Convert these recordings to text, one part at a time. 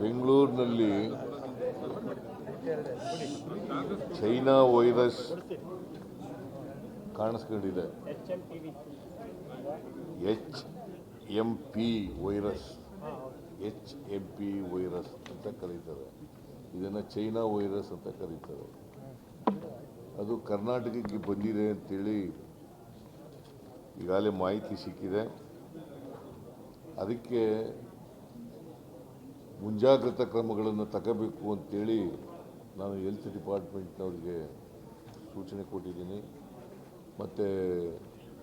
ಬೆಂಗಳೂರಿನಲ್ಲಿ China virus ಕಾಣಿಸ್ಕೊಂಡಿದೆ. H M P virus. H M P virus ಅಂತ ಕರೀತಾರೆ. ಇದನ್ನು ಚೈನಾ ವೈರಸ್ ಅಂತ ಕರೀತಾರೆ. ಅದು ಕರ್ನಾಟಕಕ್ಕೆ ಬಂದಿದೆ ಅಂತೇಳಿ ಈಗಾಗಲೇ ಮಾಹಿತಿ ಸಿಕ್ಕಿದೆ. ಅದಕ್ಕೆ ಮುಂಜಾಗ್ರತಾ ಕ್ರಮಗಳನ್ನು ತಗೋಬೇಕು ಅಂತೇಳಿ ನಾನು ಹೆಲ್ತ್ ಡಿಪಾರ್ಟ್ಮೆಂಟ್ನವ್ರಿಗೆ ಸೂಚನೆ ಕೊಟ್ಟಿದ್ದೀನಿ. ಮತ್ತು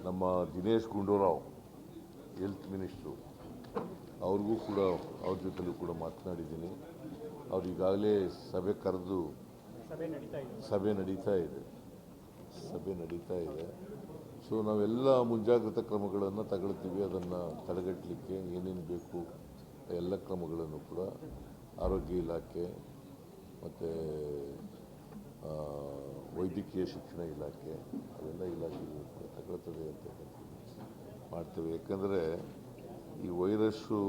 ನಮ್ಮ ದಿನೇಶ್ ಗುಂಡೂರಾವ್ ಹೆಲ್ತ್ ಮಿನಿಸ್ಟ್ರು ಅವ್ರಿಗೂ ಕೂಡ ಅವ್ರ ಜೊತೆಲೂ ಕೂಡ ಮಾತನಾಡಿದ್ದೀನಿ. ಅವ್ರು ಈಗಾಗಲೇ ಸಭೆ ಕರೆದು ಸಭೆ ನಡೀತಾ ಇದೆ. ಸಭೆ ನಡೀತಾ ಇದೆ. ಸೊ ನಾವೆಲ್ಲ ಮುಂಜಾಗ್ರತಾ ಕ್ರಮಗಳನ್ನು ತಗೊಳ್ತೀವಿ. ಅದನ್ನು ತಡೆಗಟ್ಟಲಿಕ್ಕೆ ಏನೇನು ಬೇಕು ಎಲ್ಲ ಕ್ರಮಗಳನ್ನು ಕೂಡ ಆರೋಗ್ಯ ಇಲಾಖೆ ಮತ್ತು ವೈದ್ಯಕೀಯ ಶಿಕ್ಷಣ ಇಲಾಖೆ ಅವೆಲ್ಲ ಇಲಾಖೆಗಳು ತಗೊಳ್ತದೆ ಅಂತಕ್ಕಂಥದ್ದು ಮಾಡ್ತೇವೆ. ಯಾಕಂದರೆ ಈ ವೈರಸ್ಸು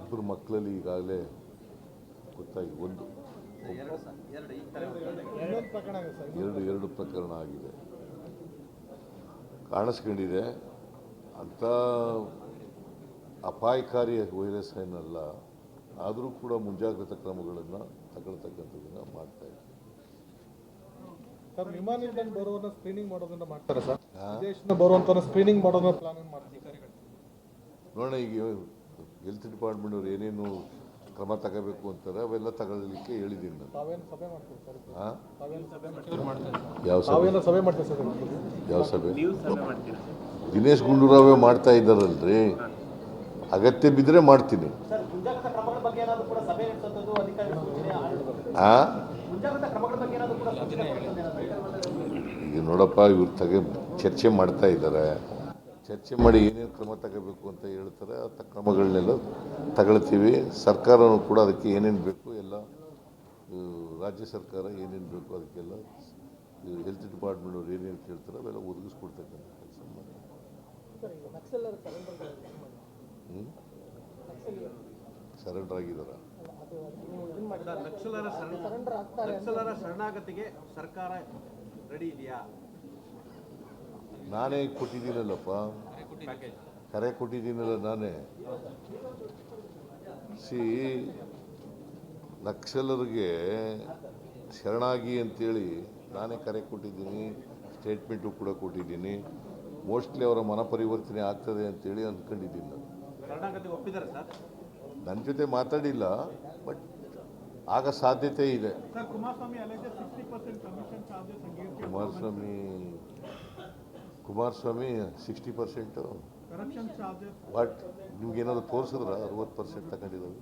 ಇಬ್ಬರು ಮಕ್ಕಳಲ್ಲಿ ಈಗಾಗಲೇ ಗೊತ್ತಾಗಿ ಒಂದು ಎರಡು ಎರಡು ಪ್ರಕರಣ ಆಗಿದೆ. ಕಾಣಿಸ್ಕೊಂಡಿದೆ. ಅಂಥ ಅಪಾಯಕಾರಿ ವೈರಸ್ ಏನಲ್ಲ ಆದರೂ ಕೂಡ ಮುಂಜಾಗ್ರತಾ ಕ್ರಮಗಳನ್ನು ತಗೊಳ್ತಕ್ಕಂಥದ್ದನ್ನು ಮಾಡ್ತಾ ಇದ್ದೀವಿ ಸರ್ ವಿಮಾನ ನಿಲ್ದಾಣ ಬರುವನ್ನ ಸ್ಕ್ರೀನಿಂಗ್ ಮಾಡೋದನ್ನ ಮಾಡ್ತಾರೆ ಸರ್? ವಿದೇಶದಿಂದ ಬರುವಂತ ಸ್ಕ್ರೀನಿಂಗ್ ಮಾಡೋದನ್ನ ಪ್ಲಾನ್ ಮಾಡ್ತಾರೆ? ನೋಡೋಣ ಈಗ ಹೆಲ್ತ್ ಡಿಪಾರ್ಟ್ಮೆಂಟ್ ಅವ್ರು ಏನೇನು ಕ್ರಮ ತಗೋಬೇಕು ಅಂತಾರೆ ಅವೆಲ್ಲ ತಗೊಳ್ಳಿಕ್ಕೆ ಹೇಳಿದ್ದೀನಿ ನಾನು. ಸಭೆ ಮಾಡ್ತೀವಿ ಸರ್? ಹಾಂ? ತಾವೇನು ಸಭೆ ಮಾಡ್ತೀವಿ ಯಾವ ಸಭೆ? ಮಾಡ್ತೀವಿ ಸರ್? ಯಾವ ಸಭೆ? ದಿನೇಶ್ ಗುಂಡೂರಾವೇ ಮಾಡ್ತಾ ಇದ್ದಾರಲ್ರಿ. ಅಗತ್ಯ ಬಿದ್ದರೆ ಮಾಡ್ತೀನಿ? ಈಗ ನೋಡಪ್ಪ ಇವ್ರ ತಗ ಚರ್ಚೆ ಮಾಡ್ತಾ ಇದ್ದಾರೆ ಚರ್ಚೆ ಮಾಡಿ ಏನೇನು ಕ್ರಮ ತಗೋಬೇಕು ಅಂತ ಹೇಳ್ತಾರೆ. ಆ ತ- ಕ್ರಮಗಳನ್ನೆಲ್ಲ ತಗೊಳ್ತೀವಿ. ಸರ್ಕಾರನೂ ಕೂಡ ಅದಕ್ಕೆ ಏನೇನು ಬೇಕು ಎಲ್ಲ ರಾಜ್ಯ ಸರ್ಕಾರ ಏನೇನು ಬೇಕು ಅದಕ್ಕೆಲ್ಲ ಹೆಲ್ತ್ ಡಿಪಾರ್ಟ್ಮೆಂಟ್ ಅವ್ರು ಏನೇನು ಕೇಳ್ತಾರೆ ಅವೆಲ್ಲ ಒದಗಿಸ್ಕೊಡ್ತಕ್ಕಂಥ ಕೆಲಸ ಮಾಡಿ ಸರೆಂಡರ್ ನಕ್ಸಲರ ನಕ್ಸಲರ ಶರಣಾಗತಿಗೆ ಸರ್ಕಾರ ರೆಡಿ ಇದೆಯಾ? ನಾನೇ ಕೊಟ್ಟಿದ್ದೀನಲ್ಲಪ್ಪ. ಕರೆ ಕೊಟ್ಟಿದ್ದೀನಲ್ಲ ನಾನೇ. ಸಿ ನಕ್ಸಲರಿಗೆ ಶರಣಾಗಿ ಅಂತೇಳಿ ನಾನೇ ಕರೆ ಕೊಟ್ಟಿದ್ದೀನಿ ಸ್ಟೇಟ್ಮೆಂಟು ಕೂಡ ಕೊಟ್ಟಿದ್ದೀನಿ. ಮೋಸ್ಟ್ಲಿ ಅವರ ಮನ ಪರಿವರ್ತನೆ ಆಗ್ತದೆ ಅಂತೇಳಿ ಅಂದ್ಕೊಂಡಿದ್ದೀನಿ ನಾನು. ನನ್ನ ಜೊತೆ ಮಾತಾಡಿಲ್ಲ ಬಟ್ ಆಗ ಸಾಧ್ಯತೆ ಇದೆ. Kumaraswamy Kumaraswamy sixty percent what ನಿಮ್ಗೇನಾದ್ರು ತೋರಿಸಿದ್ರ? ಅರವತ್ತು ಪರ್ಸೆಂಟ್ ತಗೊಂಡಿರೋದು.